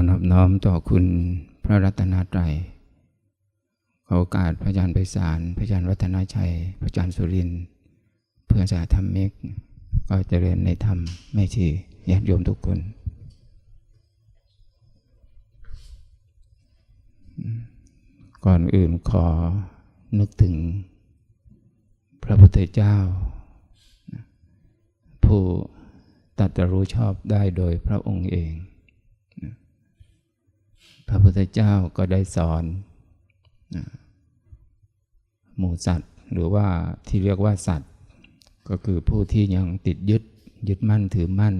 านอบน้อมต่อคุณพระรัตนตรัยขอโอกาสพระอาจารย์ไพศาล พระอาจารย์วัฒนาชัย พระอาจารย์สุริน เพื่อนสาธรรมิก ก็เจริญในธรรมไม่ชีญาติโยมทุกคน ก่อนอื่นขอนึกถึงพระพุทธเจ้า ผู้ตรัสรู้ชอบได้โดยพระองค์เอง พระพุทธเจ้าก็ได้สอนหมู่สัตว์หรือว่าที่เรียกว่าสัตว์ ก็คือผู้ที่ยังติดยึดยึดมั่นถือมั่น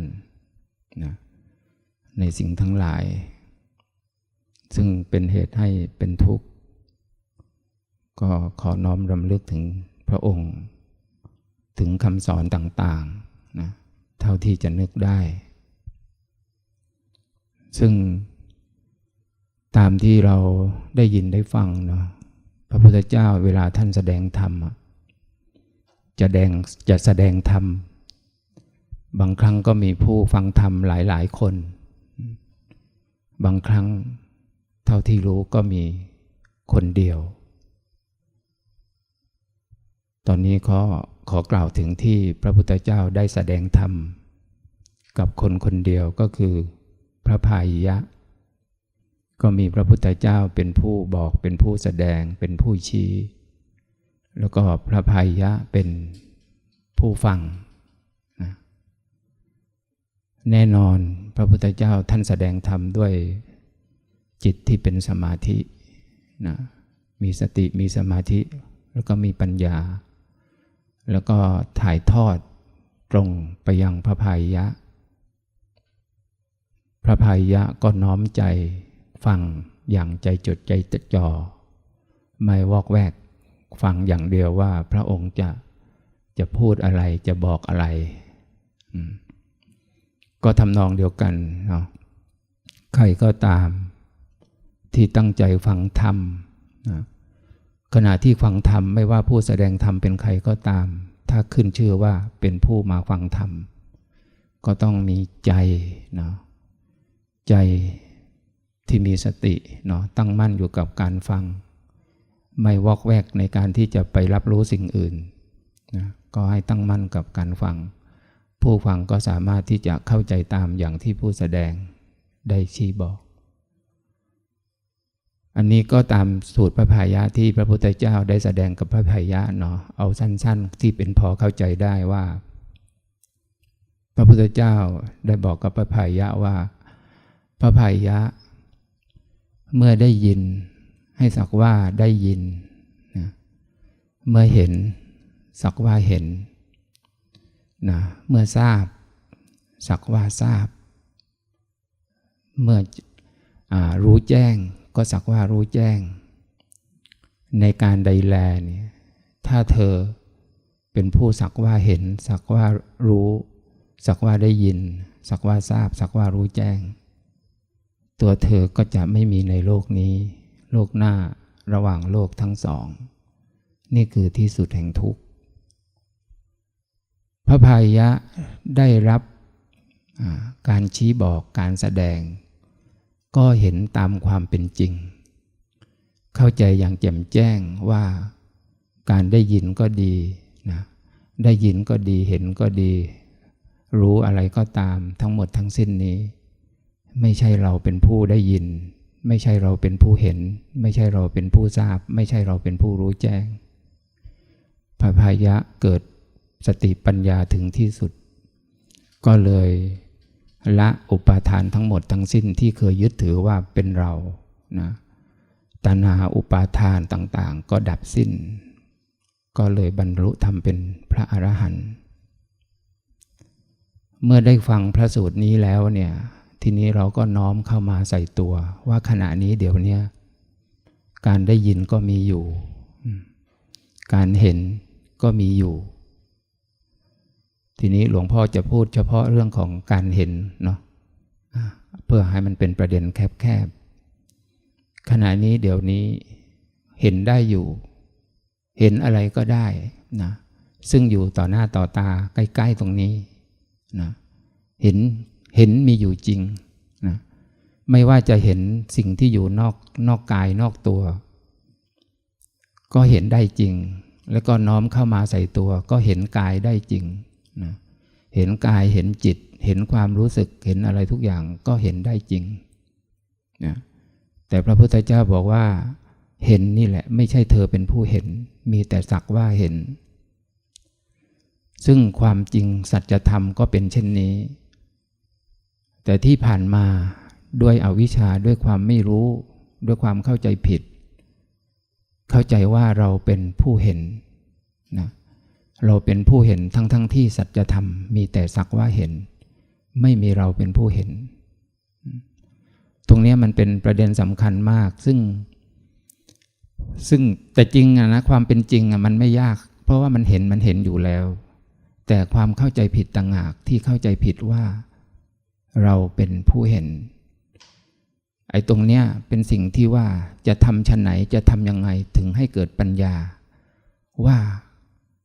นะในสิ่งทั้งหลาย ซึ่งเป็นเหตุให้เป็นทุกข์ ก็ขอน้อมรำลึกถึงพระองค์ ถึงคำสอนต่างๆนะเท่าที่จะนึกได้ ซึ่ง ตามที่เราได้ยินได้ฟังเนาะพระพุทธเจ้าเวลาท่านแสดงธรรมจะแดงจะแสดงธรรม บางครั้งก็มีผู้ฟังธรรมหลายๆคน บางครั้งเท่าที่รู้ก็มีคนเดียว ตอนนี้ก็ขอกล่าวถึงที่พระพุทธเจ้าได้แสดงธรรม กับคนคนเดียวก็คือพระพายยะ ก็มีพระพุทธเจ้าเป็นผู้บอกเป็นผู้แสดงเป็นผู้ชี้ แล้วก็พระพายยะเป็นผู้ฟังนะแน่นอนพระพุทธเจ้าท่านแสดงธรรมด้วยจิตที่เป็นสมาธินะมีสติมีสมาธิ แล้วก็มีปัญญา แล้วก็ถ่ายทอดตรงไปยังพระพายยะพระพายยะก็น้อมใจ ฟังอย่างใจจดใจจ่อไม่วอกแวก ฟังอย่างเดียวว่าพระองค์จะจะพูดอะไรจะบอกอะไร ก็ทำนองเดียวกันเนาะใครก็ตามที่ตั้งใจฟังธรรมนะขณะที่ฟังธรรมไม่ว่าผู้แสดงธรรมเป็นใครก็ตาม ถ้าขึ้นชื่อว่าเป็นผู้มาฟังธรรม ก็ต้องมีใจเนาะใจ ที่มีสติเนาะตั้งมั่นอยู่กับการฟัง ไม่วอกแวกในการที่จะไปรับรู้สิ่งอื่นนะก็ให้ตั้งมั่นกับการฟัง ผู้ฟังก็สามารถที่จะเข้าใจตามอย่างที่ผู้แสดงได้ชี้บอก อันนี้ก็ตามสูตรพระพายะที่พระพุทธเจ้าได้แสดงกับพระพายะเนาะเอาสั้น ๆ ที่เป็นพอเข้าใจได้ว่า พระพุทธเจ้าได้บอกกับพระพายะว่า พระพายะ เมื่อได้ยิน ให้สักว่าได้ยินนะเมื่อเห็น สักว่าเห็นนะเมื่อทราบ สักว่าทราบ เมื่ออรู้แจ้ง ก็สักว่ารู้แจ้ง ในการใดแลเนี่ยถ้าเธอเป็นผู้สักว่าเห็น สักว่ารู้ สักว่าได้ยิน สักว่าทราบ สักว่ารู้แจ้ง ตัวเธอก็จะไม่มีในโลกนี้ โลกหน้าระหว่างโลกทั้งสอง นี่คือที่สุดแห่งทุกข์ พระพายะได้รับการชี้บอกการแสดง ก็เห็นตามความเป็นจริง เข้าใจอย่างแจ่มแจ้งว่าการได้ยินก็ดีนะได้ยินก็ดีเห็นก็ดี รู้อะไรก็ตามทั้งหมดทั้งสิ้นนี้ ไม่ใช่เราเป็นผู้ได้ยิน ไม่ใช่เราเป็นผู้เห็น ไม่ใช่เราเป็นผู้ทราบ ไม่ใช่เราเป็นผู้รู้แจ้งพระพายะเกิดสติปัญญาถึงที่สุด ก็เลยละอุปาทานทั้งหมดทั้งสิ้นที่เคยยึดถือว่าเป็นเรานะตัณหาอุปาทานต่างๆ ก็ดับสิ้น ก็เลยบรรลุธรรมเป็นพระอรหันต์เมื่อได้ฟังพระสูตรนี้แล้วเนี่ย ทีนี้เราก็น้อมเข้ามาใส่ตัว ว่าขณะนี้เดี๋ยวนี้การได้ยินก็มีอยู่ การเห็นก็มีอยู่ ทีนี้หลวงพ่อจะพูดเฉพาะเรื่องของการเห็นเนาะเพื่อให้มันเป็นประเด็นแคบๆขณะนี้เดี๋ยวนี้เห็นได้อยู่ เห็นอะไรก็ได้นะซึ่งอยู่ต่อหน้าต่อตาใกล้ ๆ ตรงนี้นะเห็น เห็นมีอยู่จริงนะไม่ว่าจะเห็นสิ่งที่อยู่นอกนอกกายนอกตัว ก็เห็นได้จริง แล้วก็น้อมเข้ามาใส่ตัว ก็เห็นกายได้จริงนะเห็นกายเห็นจิต เห็นความรู้สึกเห็นอะไรทุกอย่างก็เห็นได้จริงนะแต่พระพุทธเจ้าบอกว่า เห็นนี่แหละ ไม่ใช่เธอเป็นผู้เห็น มีแต่สักว่าเห็น ซึ่งความจริงสัจธรรมก็เป็นเช่นนี้ แต่ที่ผ่านมาด้วยอวิชชาด้วยความไม่รู้ ด้วยความเข้าใจผิด เข้าใจว่าเราเป็นผู้เห็นนะเราเป็นผู้เห็นทั้งทั้งที่สัจธรรมมีแต่สักว่าเห็น ไม่มีเราเป็นผู้เห็น ตรงนี้มันเป็นประเด็นสำคัญมาก ซึ่ง ซึ่งแต่จริงนะความเป็นจริงอะมันไม่ยาก เพราะว่ามันเห็นมันเห็นอยู่แล้ว แต่ความเข้าใจผิดต่างหากที่เข้าใจผิดว่า เราเป็นผู้เห็น ไอ้ตรงเนี้ยเป็นสิ่งที่ว่าจะทำชั้นไหนจะทำยังไงถึงให้เกิดปัญญา ว่า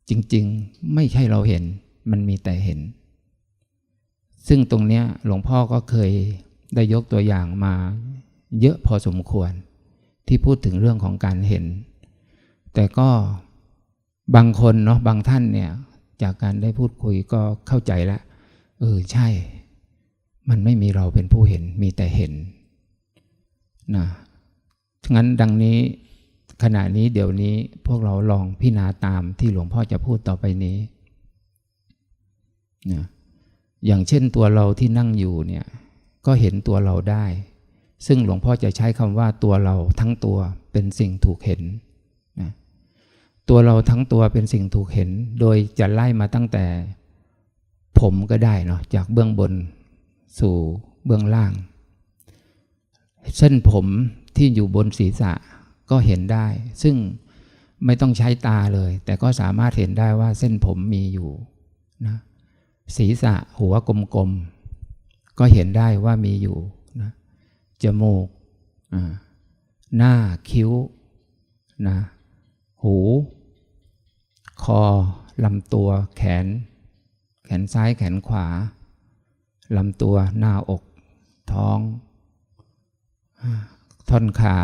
จริงๆไม่ใช่เราเห็นมันมีแต่เห็น ซึ่งตรงเนี้ยหลวงพ่อก็เคยได้ยกตัวอย่างมาเยอะพอสมควร ที่พูดถึงเรื่องของการเห็น แต่ก็บางคนเนาะบางท่านเนี่ยจากการได้พูดคุยก็เข้าใจแล้วเออใช่ มันไม่มีเราเป็นผู้เห็นมีแต่เห็นนะงั้นดังนี้ขณะนี้เดี๋ยวนี้พวกเราลองพิจารณาตามที่หลวงพ่อจะพูดต่อไปนี้นะอย่างเช่นตัวเราที่นั่งอยู่เนี่ยก็เห็นตัวเราได้ ซึ่งหลวงพ่อจะใช้คำว่าตัวเราทั้งตัวเป็นสิ่งถูกเห็นนะตัวเราทั้งตัวเป็นสิ่งถูกเห็น โดยจะไล่มาตั้งแต่ผมก็ได้เนาะจากเบื้องบน สู่เบื้องล่าง เส้นผมที่อยู่บนศีรษะก็เห็นได้ ซึ่งไม่ต้องใช้ตาเลย แต่ก็สามารถเห็นได้ว่าเส้นผมมีอยู่นะศีรษะหัวกลมๆ ก็เห็นได้ว่ามีอยู่นะจมูกหน้าคิ้วนะหู คอลำตัวแขน แขนซ้ายแขนขวา ลำตัวหน้าอก ท้อง ท่อนขา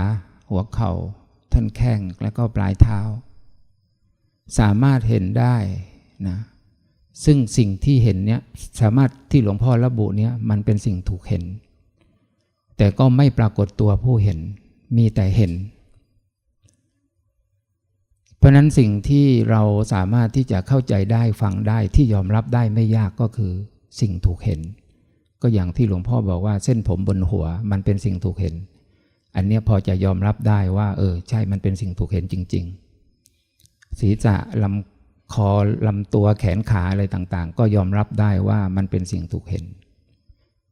หัวเขา่า ท่อนแข้งแล้วก็ปลายเท้า สามารถเห็นได้นะซึ่งสิ่งที่เห็นเนี้ยสามารถที่หลวงพ่อระบุเนี้ยมันเป็นสิ่งถูกเห็น แต่ก็ไม่ปรากฏตัวผู้เห็นมีแต่เห็น เพราะนั้นสิ่งที่เราสามารถที่จะเข้าใจได้ฟังได้ที่ยอมรับได้ไม่ยากก็คือสิ่งถูกเห็น ก็อย่างที่หลวงพ่อบอกว่าเส้นผมบนหัวมันเป็นสิ่งถูกเห็น อันนี้พอจะยอมรับได้ว่า เออ ใช่มันเป็นสิ่งถูกเห็นจริง ๆ ศีรษะลำคอลำตัวแขนขาอะไรต่างๆ ก็ยอมรับได้ว่ามันเป็นสิ่งถูกเห็น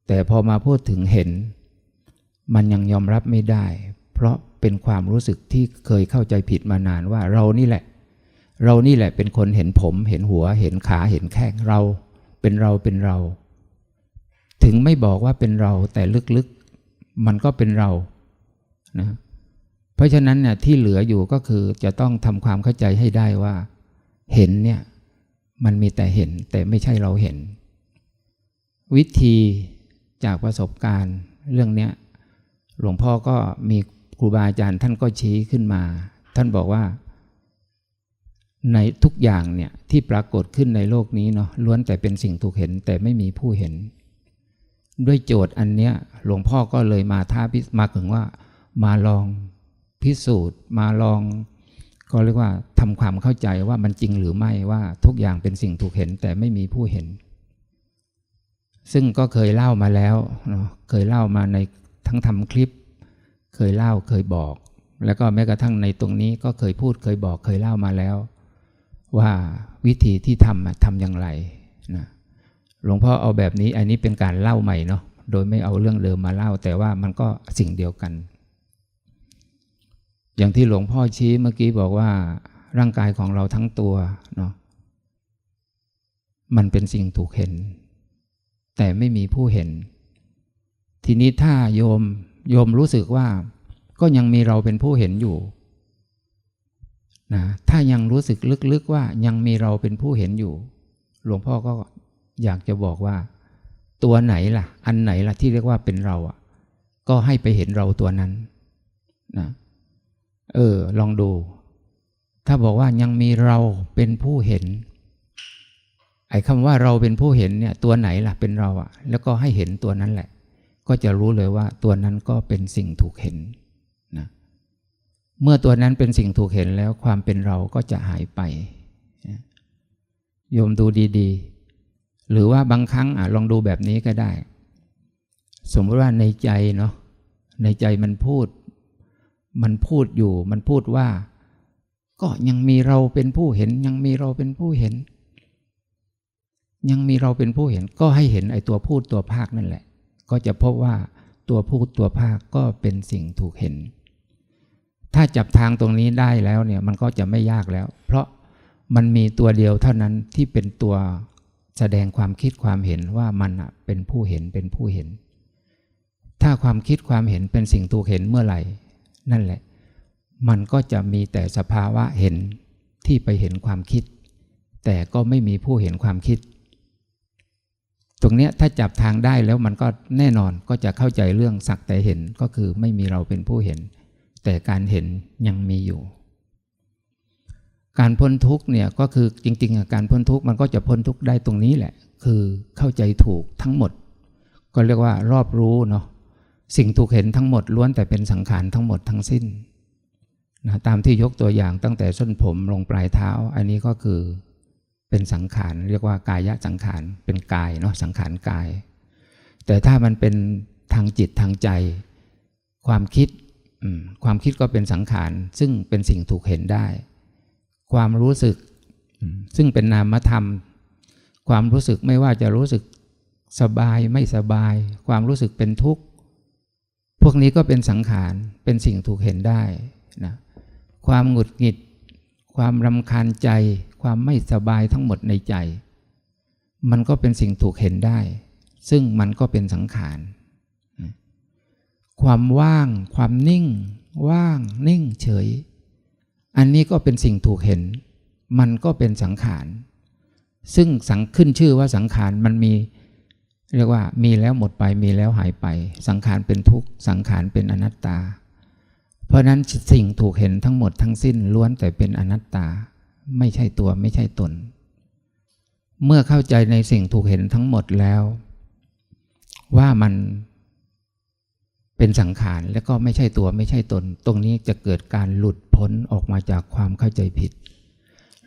แต่พอมาพูดถึงเห็น มันยังยอมรับไม่ได้ เพราะเป็นความรู้สึกที่เคยเข้าใจผิดมานานว่าเรานี่แหละ เรานี่แหละเป็นคนเห็นผม เห็นหัว เห็นขาเห็นแข้งเรา เป็นเราเป็นเรา ถึงไม่บอกว่าเป็นเราแต่ลึกๆมันก็เป็นเรานะเพราะฉะนั้นเนี่ยที่เหลืออยู่ก็คือจะต้องทำความเข้าใจให้ได้ว่า เห็นเนี่ยมันมีแต่เห็นแต่ไม่ใช่เราเห็น วิธีจากประสบการณ์เรื่องเนี้ยหลวงพ่อก็มีครูบาอาจารย์ท่านก็ชี้ขึ้นมา ท่านบอกว่า ในทุกอย่างเนี่ยที่ปรากฏขึ้นในโลกนี้เนาะล้วนแต่เป็นสิ่งถูกเห็นแต่ไม่มีผู้เห็น ด้วยโจทย์อันเนี้ยหลวงพ่อก็เลยมาท้าพิมาถึงว่า มาลองพิสูจน์ มาลอง ก็เรียกว่าทำความเข้าใจว่ามันจริงหรือไม่ว่าทุกอย่างเป็นสิ่งถูกเห็นแต่ไม่มีผู้เห็น ซึ่งก็เคยเล่ามาแล้วเนาะเคยเล่ามาในทั้งทำคลิป เคยเล่าเคยบอก แล้วก็แม้กระทั่งในตรงนี้ก็เคยพูดเคยบอกเคยเล่ามาแล้ว ว่าวิธีที่ทำทำอย่างไรนะ หลวงพ่อเอาแบบนี้อันนี้เป็นการเล่าใหม่เนาะโดยไม่เอาเรื่องเดิมมาเล่า แต่ว่ามันก็สิ่งเดียวกัน อย่างที่หลวงพ่อชี้เมื่อกี้บอกว่า ร่างกายของเราทั้งตัวเนาะมันเป็นสิ่งถูกเห็น แต่ไม่มีผู้เห็น ทีนี้ถ้าโยมโยมรู้สึกว่า ก็ยังมีเราเป็นผู้เห็นอยู่นะถ้ายังรู้สึกลึกๆว่ายังมีเราเป็นผู้เห็นอยู่ หลวงพ่อก็ อยากจะบอกว่า ตัวไหนล่ะ อันไหนล่ะที่เรียกว่าเป็นเราอะ ก็ให้ไปเห็นเราตัวนั้นนะเออ ลองดู ถ้าบอกว่ายังมีเราเป็นผู้เห็น ไอ้คำว่าเราเป็นผู้เห็นเนี่ย ตัวไหนล่ะเป็นเราอะแล้วก็ให้เห็นตัวนั้นแหละ ก็จะรู้เลยว่าตัวนั้นก็เป็นสิ่งถูกเห็นนะเมื่อตัวนั้นเป็นสิ่งถูกเห็นแล้วความเป็นเราก็จะหายไปโยมดูดี ๆ หรือว่าบางครั้งอลองดูแบบนี้ก็ได้ สมมติว่าในใจเนาะในใจมันพูด มันพูดอยู่ มันพูดว่า ก็ยังมีเราเป็นผู้เห็น ยังมีเราเป็นผู้เห็น ยังมีเราเป็นผู้เห็น ก็ให้เห็นไอ้ตัวพูดตัวภาคนั่นแหละ ก็จะพบว่าตัวพูดตัวภาคก็เป็นสิ่งถูกเห็น ถ้าจับทางตรงนี้ได้แล้วเนี่ยมันก็จะไม่ยากแล้ว เพราะมันมีตัวเดียวเท่านั้นที่เป็นตัว แสดงความคิดความเห็นว่ามันเป็นผู้เห็นเป็นผู้เห็น ถ้าความคิดความเห็นเป็นสิ่งถูกเห็นเมื่อไหร่ นั่นแหละ มันก็จะมีแต่สภาวะเห็นที่ไปเห็นความคิด แต่ก็ไม่มีผู้เห็นความคิด ตรงนี้ถ้าจับทางได้แล้วมันก็แน่นอนก็จะเข้าใจเรื่องสักแต่เห็นก็คือไม่มีเราเป็นผู้เห็น แต่การเห็นยังมีอยู่ การพ้นทุกข์เนี่ยก็คือจริงๆการพ้นทุกข์มันก็จะพ้นทุกข์ได้ตรงนี้แหละ คือเข้าใจถูกทั้งหมด ก็เรียกว่ารอบรู้เนาะสิ่งถูกเห็นทั้งหมดล้วนแต่เป็นสังขารทั้งหมดทั้งสิ้นนะตามที่ยกตัวอย่างตั้งแต่ส้นผมลงปลายเท้า อันนี้ก็คือเป็นสังขารเรียกว่ากายะสังขารเป็นกายเนาะสังขารกาย แต่ถ้ามันเป็นทางจิตทางใจ ความคิดความคิดก็เป็นสังขารซึ่งเป็นสิ่งถูกเห็นได้ ความรู้สึก ซึ่งเป็นนามธรรม ความรู้สึกไม่ว่าจะรู้สึกสบายไม่สบาย ความรู้สึกเป็นทุกข์ พวกนี้ก็เป็นสังขารเป็นสิ่งถูกเห็นได้นะความหงุดหงิด ความรำคาญใจ ความไม่สบายทั้งหมดในใจ มันก็เป็นสิ่งถูกเห็นได้ ซึ่งมันก็เป็นสังขาร ความว่าง ความนิ่ง ว่างนิ่งเฉย อันนี้ก็เป็นสิ่งถูกเห็น มันก็เป็นสังขาร ซึ่งสังขึ้นชื่อว่าสังขารมันมี เรียกว่ามีแล้วหมดไปมีแล้วหายไป สังขารเป็นทุกข์สังขารเป็นอนัตตา เพราะนั้นสิ่งถูกเห็นทั้งหมดทั้งสิ้นล้วนแต่เป็นอนัตตา ไม่ใช่ตัวไม่ใช่ตน เมื่อเข้าใจในสิ่งถูกเห็นทั้งหมดแล้ว ว่ามัน เป็นสังขารและก็ไม่ใช่ตัวไม่ใช่ตน ตรงนี้จะเกิดการหลุดพ้นออกมาจากความเข้าใจผิด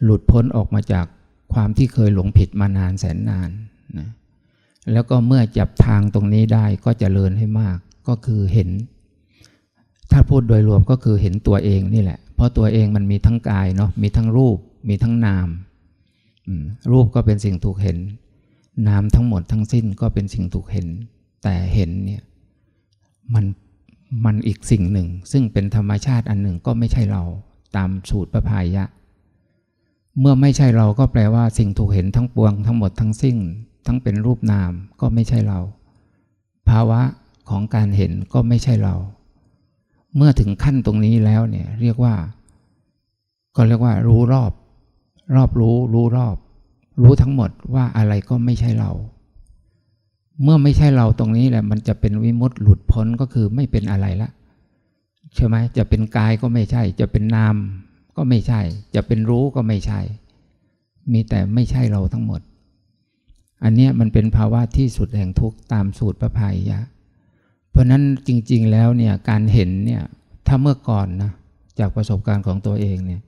หลุดพ้นออกมาจากความที่เคยหลงผิดมานานแสนนานนะแล้วก็เมื่อจับทางตรงนี้ได้ก็จเจริญให้มากก็คือเห็น ถ้าพูดโดยรวมก็คือเห็นตัวเองนี่แหละ เพราะตัวเองมันมีทั้งกายเนาะมีทั้งรูป มีทั้งนามรูปก็เป็นสิ่งถูกเห็น นามทั้งหมดทั้งสิ้นก็เป็นสิ่งถูกเห็น แต่เห็นเนี่ย มันมันอีกสิ่งหนึ่ง ซึ่งเป็นธรรมชาติอันหนึ่งก็ไม่ใช่เราตามสูตรพระพายะ เมื่อไม่ใช่เราก็แปลว่าสิ่งถูกเห็นทั้งปวงทั้งหมดทั้งสิ้น ทั้งเป็นรูปนามก็ไม่ใช่เรา ภาวะของการเห็นก็ไม่ใช่เรา เมื่อถึงขั้นตรงนี้แล้วเนี่ยเรียกว่า ก็เรียกว่า รู้รอบ รอบรู้ รู้รอบ รู้ทั้งหมดว่าอะไรก็ไม่ใช่เรา เมื่อไม่ใช่เราตรงนี้แหละ มันจะเป็นวิมุตติหลุดพ้นก็คือไม่เป็นอะไรละใช่ไหมจะเป็นกายก็ไม่ใช่ จะเป็นนามก็ไม่ใช่ จะเป็นรู้ก็ไม่ใช่ มีแต่ไม่ใช่เราทั้งหมด อันเนี้ยมันเป็นภาวะที่สุดแห่งทุกข์ตามสูตรพระพายยะเพราะนั้นจริง ๆ แล้วเนี่ยการเห็นเนี่ยถ้าเมื่อก่อนนะจากประสบการณ์ของตัวเองเนี่ย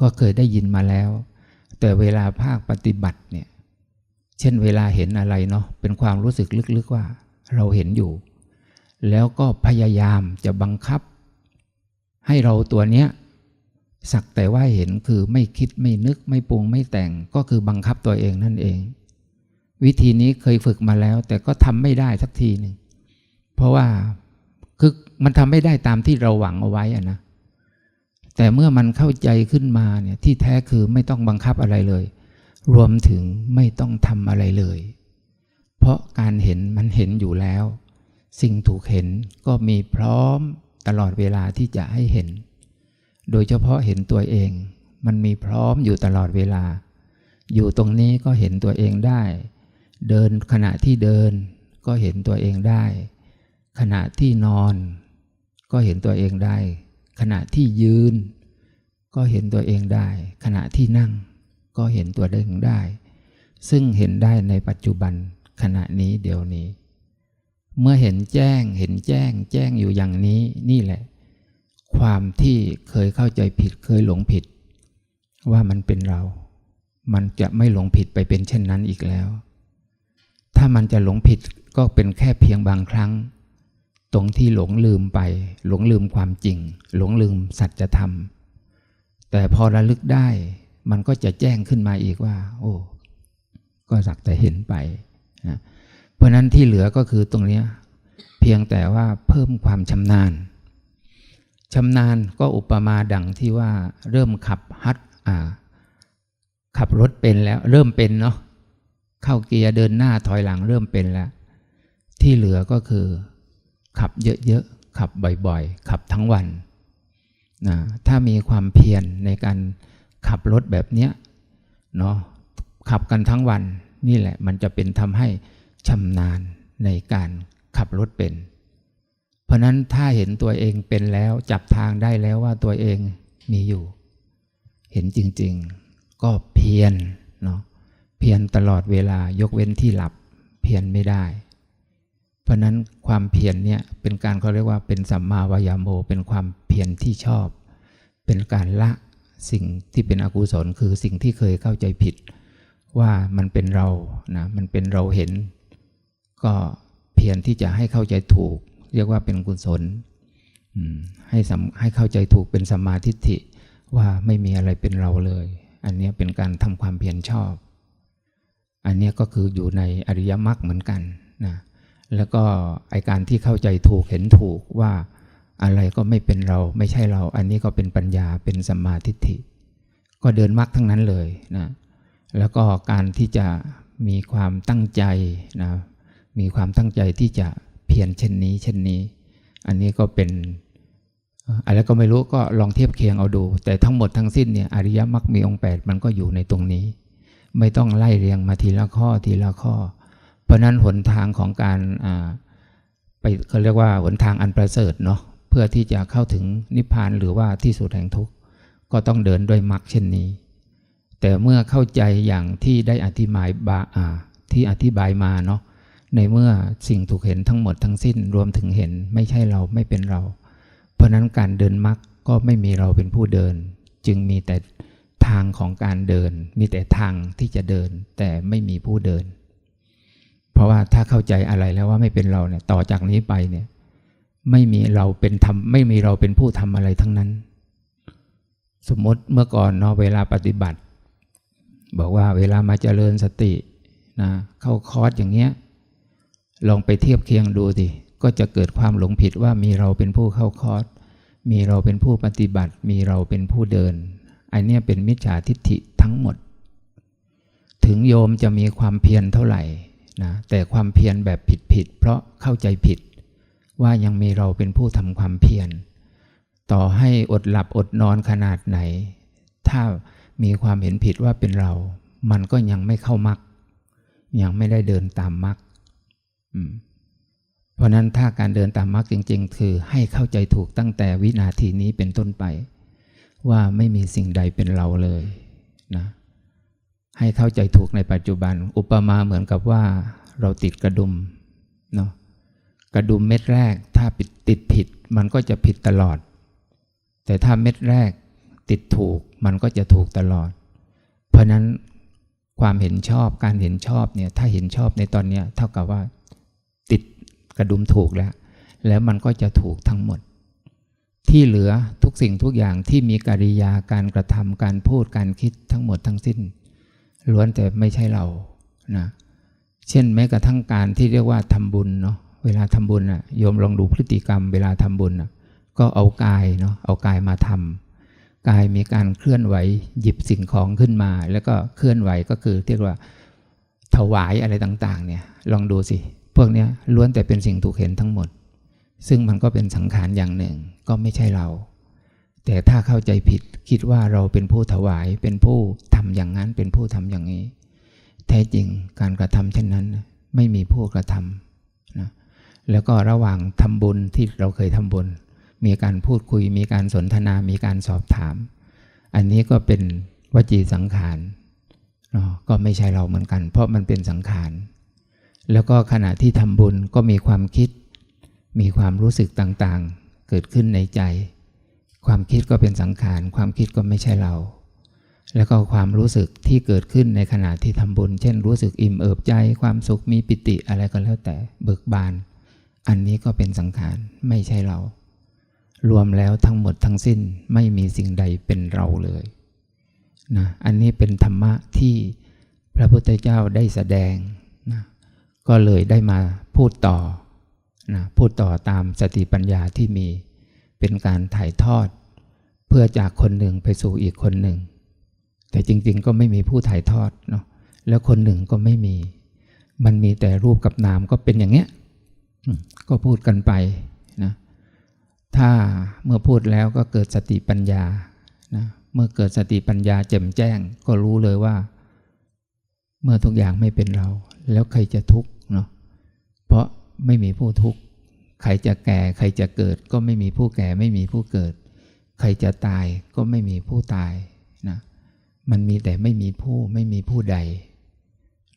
ก็เคยได้ยินมาแล้ว แต่เวลาภาคปฏิบัติเนี่ย เช่นเวลาเห็นอะไรเนาะเป็นความรู้สึกลึกๆว่าเราเห็นอยู่ แล้วก็พยายามจะบังคับ ให้เราตัวเนี้ยสักแต่ว่าเห็นคือไม่คิดไม่นึกไม่ปรุงไม่แต่งก็คือบังคับตัวเองนั่นเอง วิธีนี้เคยฝึกมาแล้ว แต่ก็ทำไม่ได้สักทีหนึ่งเพราะว่าคือมันทำไม่ได้ตามที่เราหวังเอาไว้อะนะแต่เมื่อมันเข้าใจขึ้นมาเนี่ยที่แท้คือไม่ต้องบังคับอะไรเลย รวมถึงไม่ต้องทำอะไรเลย เพราะการเห็นมันเห็นอยู่แล้ว สิ่งถูกเห็นก็มีพร้อมตลอดเวลาที่จะให้เห็น โดยเฉพาะเห็นตัวเอง มันมีพร้อมอยู่ตลอดเวลา อยู่ตรงนี้ก็เห็นตัวเองได้ เดินขณะที่เดินก็เห็นตัวเองได้ ขณะที่นอน ก็เห็นตัวเองได้ ขณะที่ยืน ก็เห็นตัวเองได้ ขณะที่นั่ง ก็เห็นตัวเองได้ ซึ่งเห็นได้ในปัจจุบันขณะนี้เดี๋ยวนี้ เมื่อเห็นแจ้งเห็นแจ้ง แจ้งอยู่อย่างนี้นี่แหละ ความที่เคยเข้าใจผิดเคยหลงผิด ว่ามันเป็นเรา มันจะไม่หลงผิดไปเป็นเช่นนั้นอีกแล้ว ถ้ามันจะหลงผิดก็เป็นแค่เพียงบางครั้ง ตรงที่หลงลืมไป หลงลืมความจริง หลงลืมสัจธรรม แต่พอระลึกได้ มันก็จะแจ้งขึ้นมาอีกว่า โอ้ ก็สักแต่เห็นไปนะเพราะนั้นที่เหลือก็คือตรงนี้เพียงแต่ว่าเพิ่มความชำนาญชำนาญก็อุปมาดังที่ว่าเริ่มขับฮัดขับรถเป็นแล้ว เริ่มเป็นเนาะเข้าเกียร์เดินหน้าถอยหลังเริ่มเป็นแล้ว ที่เหลือก็คือ ขับเยอะๆ ขับบ่อยๆ ขับทั้งวันนะถ้ามีความเพียรในการ ขับรถแบบเนี้ยเนาะขับกันทั้งวันนี่แหละมันจะเป็นทำให้ชำนาญในการขับรถเป็น เพราะนั้นถ้าเห็นตัวเองเป็นแล้วจับทางได้แล้วว่าตัวเองมีอยู่ เห็นจริง ๆ ก็เพียรเนาะเพียรตลอดเวลายกเว้นที่หลับเพียรไม่ได้ เพราะนั้นความเพียรเนี่ยเป็นการเขาเรียกว่าเป็นสัมมาวายาโมเป็นความเพียรที่ชอบ เป็นการละ สิ่งที่เป็นอกุศลคือสิ่งที่เคยเข้าใจผิด ว่ามันเป็นเรานะมันเป็นเราเห็น ก็เพียรที่จะให้เข้าใจถูก เรียกว่าเป็นกุศลให้สำให้เข้าใจถูกเป็นสัมมาทิฏฐิว่าไม่มีอะไรเป็นเราเลย อันนี้เป็นการทำความเพียรชอบ อันนี้ก็คืออยู่ในอริยมรรคเหมือนกันนะแล้วก็ไอการที่เข้าใจถูกเห็นถูกว่า อะไรก็ไม่เป็นเราไม่ใช่เรา อันนี้ก็เป็นปัญญาเป็นสัมมาทิฏฐิ ก็เดินมรรคทั้งนั้นเลยนะแล้วก็การที่จะมีความตั้งใจนะมีความตั้งใจที่จะเพียรเช่นนี้เช่นนี้ อันนี้ก็เป็นอะไรก็ไม่รู้ก็ลองเทียบเคียงเอาดู แต่ทั้งหมดทั้งสิ้นเนี่ยอริยมรรคมีองค์แปดมันก็อยู่ในตรงนี้ ไม่ต้องไล่เรียงมาทีละข้อทีละข้อ เพราะนั้นหนทางของการไปเขาเรียกว่าหนทางอันประเสริฐเนาะ เพื่อที่จะเข้าถึงนิพพานหรือว่าที่สุดแห่งทุกข์ก็ต้องเดินด้วยมรรคเช่นนี้ แต่เมื่อเข้าใจอย่างที่ได้อธิบายบาอาที่อธิบายมาเนาะในเมื่อสิ่งถูกเห็นทั้งหมดทั้งสิ้นรวมถึงเห็นไม่ใช่เราไม่เป็นเรา เพราะนั้นการเดินมรรคก็ไม่มีเราเป็นผู้เดิน จึงมีแต่ทางของการเดิน มีแต่ทางที่จะเดิน แต่ไม่มีผู้เดิน เพราะว่าถ้าเข้าใจอะไรแล้วว่าไม่เป็นเราเนี่ยต่อจากนี้ไปเนี่ย ไม่มีเราเป็นทำไม่มีเราเป็นผู้ทำอะไรทั้งนั้น สมมติเมื่อก่อนเนาะเวลาปฏิบัติ บอกว่าเวลามาเจริญสตินะเข้าคอร์สอย่างเงี้ยลองไปเทียบเคียงดูสิก็จะเกิดความหลงผิดว่ามีเราเป็นผู้เข้าคอร์สมีเราเป็นผู้ปฏิบัติ มีเราเป็นผู้เดิน อันนี้เป็นมิจฉาทิฏฐิทั้งหมด ถึงโยมจะมีความเพียรเท่าไหร่นะแต่ความเพียรแบบผิดๆเพราะเข้าใจผิด ว่ายังมีเราเป็นผู้ทำความเพียร ต่อให้อดหลับอดนอนขนาดไหน ถ้ามีความเห็นผิดว่าเป็นเรา มันก็ยังไม่เข้ามัก ยังไม่ได้เดินตามมักเพราะนั้นถ้าการเดินตามมักจริง ๆ คือให้เข้าใจถูกตั้งแต่วินาทีนี้เป็นต้นไป ว่าไม่มีสิ่งใดเป็นเราเลยนะให้เข้าใจถูกในปัจจุบัน อุปมาเหมือนกับว่าเราติดกระดุมเนาะ กระดุมเม็ดแรกถ้าปิดติดผิดมันก็จะผิดตลอด แต่ถ้าเม็ดแรกติดถูกมันก็จะถูกตลอด เพราะนั้นความเห็นชอบการเห็นชอบเนี่ยถ้าเห็นชอบในตอนนี้เท่ากับว่าติดกระดุมถูกแล้ว แล้วมันก็จะถูกทั้งหมด ที่เหลือทุกสิ่งทุกอย่างที่มีกิริยาการกระทำการพูดการคิดทั้งหมดทั้งสิ้น ล้วนแต่ไม่ใช่เรานะเช่นแม้กระทั่งการที่เรียกว่าทำบุญเนาะ เวลาทำบุญอะโยมลองดูพฤติกรรม เวลาทำบุญอะก็เอากายเนาะเอากายมาทำกายมีการเคลื่อนไหวหยิบสิ่งของขึ้นมา แล้วก็เคลื่อนไหวก็คือเรียกว่าถวายอะไรต่าง ๆ เนี่ยลองดูสิ พวกเนี้ยล้วนแต่เป็นสิ่งถูกเห็นทั้งหมด ซึ่งมันก็เป็นสังขารอย่างหนึ่งก็ไม่ใช่เรา แต่ถ้าเข้าใจผิดคิดว่าเราเป็นผู้ถวายเป็นผู้ทำอย่างนั้นเป็นผู้ทำอย่างนี้ แท้จริงการกระทำเช่นนั้นไม่มีผู้กระทำนะ แล้วก็ระหว่างทำบุญที่เราเคยทำบุญ มีการพูดคุย มีการสนทนา มีการสอบถาม อันนี้ก็เป็นวจีสังขารก็ไม่ใช่เราเหมือนกัน เพราะมันเป็นสังขาร แล้วก็ขณะที่ทำบุญก็มีความคิด มีความรู้สึกต่างๆ เกิดขึ้นในใจ ความคิดก็เป็นสังขาร ความคิดก็ไม่ใช่เรา แล้วก็ความรู้สึกที่เกิดขึ้นในขณะที่ทำบุญ เช่น รู้สึกอิ่มเอิบใจ ความสุขมีปิติอะไรก็แล้วแต่เบิกบาน อันนี้ก็เป็นสังขารไม่ใช่เรา รวมแล้วทั้งหมดทั้งสิ้นไม่มีสิ่งใดเป็นเราเลยนะอันนี้เป็นธรรมะที่พระพุทธเจ้าได้แสดงนะก็เลยได้มาพูดต่อนะพูดต่อตามสติปัญญาที่มีเป็นการถ่ายทอด เพื่อจากคนหนึ่งไปสู่อีกคนหนึ่ง แต่จริงๆก็ไม่มีผู้ถ่ายทอดเนาะแล้วคนหนึ่งก็ไม่มี มันมีแต่รูปกับนามก็เป็นอย่างเงี้ย ก็พูดกันไปนะถ้าเมื่อพูดแล้วก็เกิดสติปัญญานะเมื่อเกิดสติปัญญาแจ่มแจ้ง ก็รู้เลยว่า เมื่อทุกอย่างไม่เป็นเรา แล้วใครจะทุกข์เนาะเพราะไม่มีผู้ทุกข์ใครจะแก่ ใครจะเกิด ก็ไม่มีผู้แก่ ไม่มีผู้เกิด ใครจะตายก็ไม่มีผู้ตายนะมันมีแต่ไม่มีผู้ไม่มีผู้ใด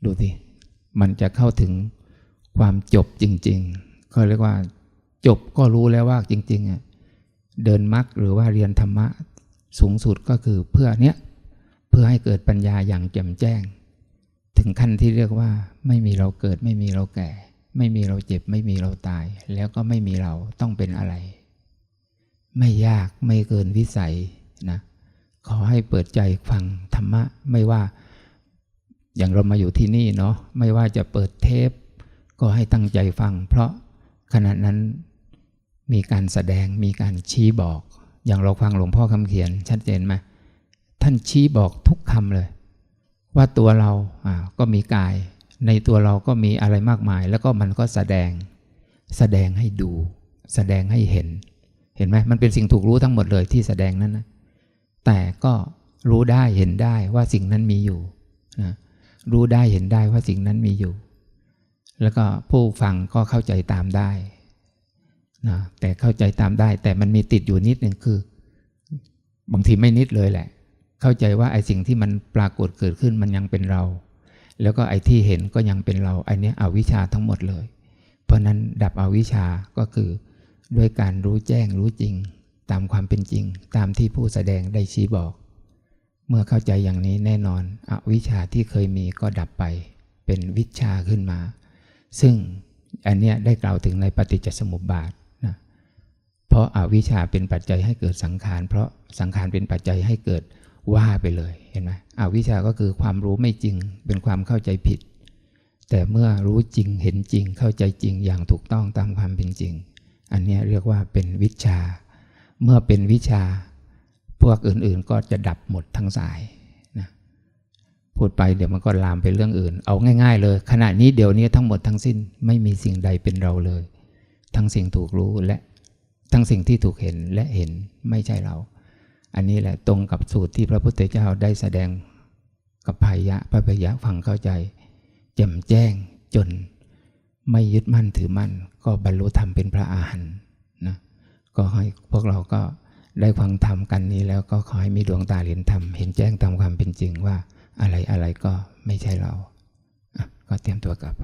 ดูสิมันจะเข้าถึง ความจบจริง ๆ ก็เรียกว่าจบก็รู้แล้วว่าจริงๆอะเดินมรรคหรือว่าเรียนธรรมะสูงสุดก็คือเพื่อเนี้ยเพื่อให้เกิดปัญญาอย่างแจ่มแจ้ง ถึงขั้นที่เรียกว่า ไม่มีเราเกิดไม่มีเราแก่ ไม่มีเราเจ็บ ไม่มีเราตาย แล้วก็ไม่มีเราต้องเป็นอะไร ไม่ยากไม่เกินวิสัยนะขอให้เปิดใจฟังธรรมะ ไม่ว่า อย่างเรามาอยู่ที่นี่เนาะไม่ว่าจะเปิดเทป ก็ให้ตั้งใจฟัง เพราะขณะนั้นมีการแสดงมีการชี้บอก อย่างเราฟังหลวงพ่อคำเขียนชัดเจนไหมท่านชี้บอกทุกคำเลย ว่าตัวเราก็มีกาย ในตัวเราก็มีอะไรมากมาย แล้วก็มันก็แสดง แสดงให้ดู แสดงให้เห็น เห็นไหมมันเป็นสิ่งถูกรู้ทั้งหมดเลยที่แสดงนั้นนะแต่ก็รู้ได้เห็นได้ว่าสิ่งนั้นมีอยู่นะรู้ได้เห็นได้ว่าสิ่งนั้นมีอยู่ แล้วก็ผู้ฟังก็เข้าใจตามได้นะแต่เข้าใจตามได้ แต่มันมีติดอยู่นิดหนึ่งคือ บางทีไม่นิดเลยแหละ เข้าใจว่าไอ้สิ่งที่มันปรากฏเกิดขึ้นมันยังเป็นเรา แล้วก็ไอ้ที่เห็นก็ยังเป็นเราไอ้นี้อวิชชาทั้งหมดเลย เพราะนั้นดับอวิชชาก็คือ ด้วยการรู้แจ้งรู้จริง ตามความเป็นจริง ตามที่ผู้แสดงได้ชี้บอก เมื่อเข้าใจอย่างนี้แน่นอน อวิชชาที่เคยมีก็ดับไป เป็นวิชาขึ้นมา ซึ่งอันเนี้ยได้กล่าวถึงในปฏิจจสมุปบาทนะเพราะอาวิชชาเป็นปัจจัยให้เกิดสังขาร เพราะสังขารเป็นปัจจัยให้เกิดว่าไปเลยเห็นไหมอวิชชาก็คือความรู้ไม่จริงเป็นความเข้าใจผิด แต่เมื่อรู้จริงเห็นจริงเข้าใจจริงอย่างถูกต้องตามความเป็นจริง อันเนี้ยเรียกว่าเป็นวิชา เมื่อเป็นวิชา พวกอื่นๆก็จะดับหมดทั้งสาย พูดไปเดี๋ยวมันก็ลามไปเรื่องอื่น เอาง่าย ๆ เลยขณะนี้เดี๋ยวนี้ทั้งหมดทั้งสิ้นไม่มีสิ่งใดเป็นเราเลย ทั้งสิ่งถูกรู้และทั้งสิ่งที่ถูกเห็นและเห็นไม่ใช่เรา อันนี้แหละตรงกับสูตรที่พระพุทธเจ้าได้แสดงกับพายะพระพายะฟังเข้าใจแจ่มแจ้งจนไม่ยึดมั่นถือมั่น ก็บรรลุธรรมเป็นพระอาหารหันต์นะก็ให้พวกเราก็ได้ฟังธรรมกันนี้แล้วก็ขอให้มีดวงตาเห็นธรรมเห็นแจ้งตามความเป็นจริงว่า อะไรอะไรก็ไม่ใช่เรา ก็เตรียมตัวกลับ